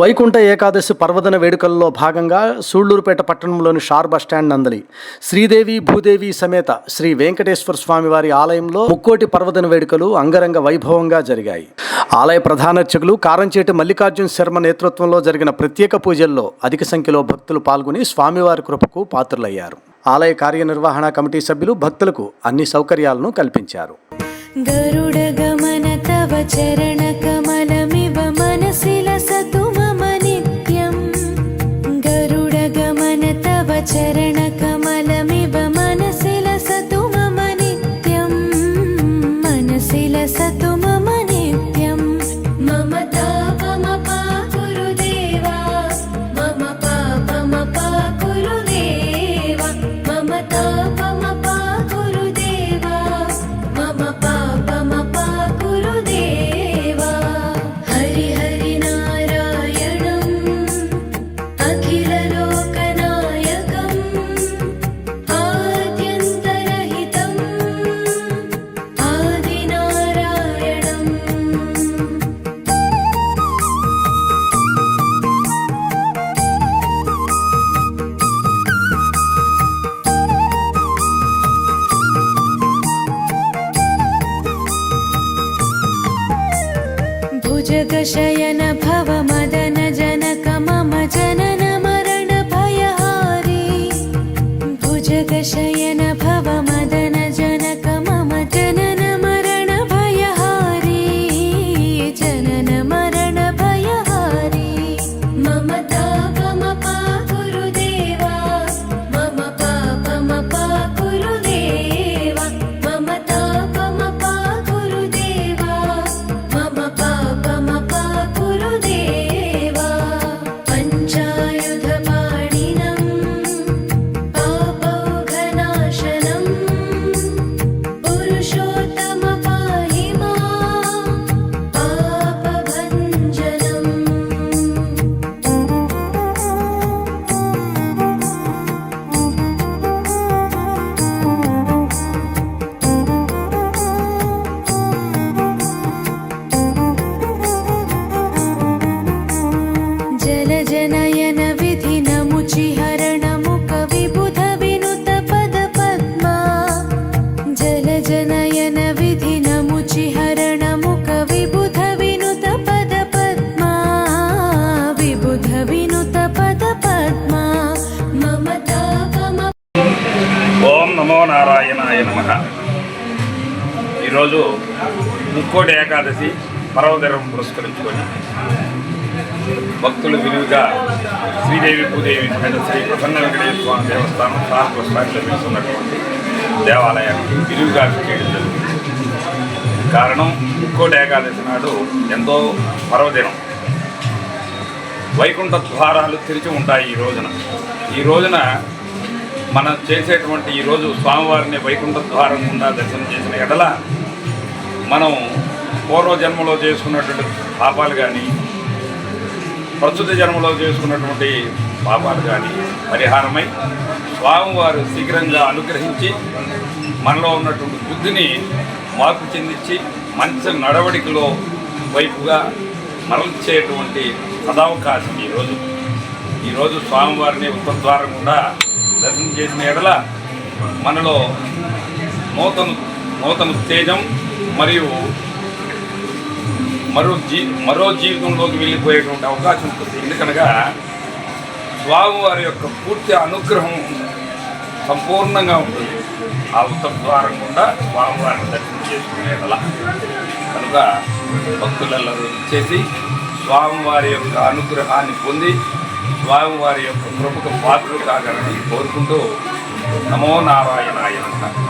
వైకుంఠ ఏకాదశి పర్వదన వేడుకల్లో భాగంగా సూళ్ళూరుపేట పట్టణంలోని షార్ బస్టాండ్ నందలి శ్రీదేవి భూదేవి సమేత శ్రీ వెంకటేశ్వర స్వామివారి ఆలయంలో ముక్కోటి పర్వదన వేడుకలు అంగరంగ వైభవంగా జరిగాయి. ఆలయ ప్రధానార్చకులు కారంచేటి మల్లికార్జున శర్మ నేతృత్వంలో జరిగిన ప్రత్యేక పూజల్లో అధిక సంఖ్యలో భక్తులు పాల్గొని స్వామివారి కృపకు పాత్రులయ్యారు. ఆలయ కార్యనిర్వహణ కమిటీ సభ్యులు భక్తులకు అన్ని సౌకర్యాలను కల్పించారు. గరుడ గమన తవ చరణ కమలమివ మనసిల చరణ भुजगशयन भव मदन जनक मम जनन मरण भयहारी भुजगशयन నారాయణాయ నమ. ఈరోజు ముక్కోటి ఏకాదశి పర్వదినం పురస్కరించుకొని భక్తులు విలువిగా శ్రీదేవి భూదేవి సమేత శ్రీ ప్రసన్న వెంకటేశ్వర స్వామి దేవస్థానం సార్ స్థాయిలో వెళ్తున్నటువంటి దేవాలయానికి విలువిగా చేయడం జరుగుతుంది కారణం ముక్కోటి ఏకాదశి నాడు ఎంతో పర్వదినం. వైకుంఠ ద్వారాలు తెరిచి ఉంటాయి ఈ రోజున. ఈ రోజున మనం చేసేటువంటి ఈ రోజు స్వామివారిని వైకుంఠ ద్వారం గుండా దర్శనం చేసిన ఎడల మనం పూర్వజన్మలో చేసుకున్నటువంటి పాపాలు కానీ ప్రస్తుత జన్మలో చేసుకున్నటువంటి పాపాలు కానీ పరిహారమై స్వామివారు శీఘ్రంగా అనుగ్రహించి మనలో ఉన్నటువంటి బుద్ధిని మార్పు చెందించి మంచి నడవడికలో వైపుగా మరల్చేటువంటి సదావకాశం ఈరోజు ఈరోజు స్వామివారిని ఉత్తర ద్వారం దర్శనం చేసిన ఎడల మనలో నూతన నూతన ఉత్తేజం మరియు మరో జీ మరో జీవితంలోకి వెళ్ళిపోయేటువంటి అవకాశం ఉంటుంది. ఎందుకనగా స్వామివారి యొక్క పూర్తి అనుగ్రహం సంపూర్ణంగా ఉంటుంది. ఆ ఉత్తర ద్వారం గుండా స్వామివారిని దర్శనం చేసుకునే కనుక భక్తులలో చేసి స్వామివారి యొక్క అనుగ్రహాన్ని పొంది స్వామివారి యొక్క కృపకు పాత్రలు కాగలని కోరుకుంటూ నమో నారాయణాయ అంటారు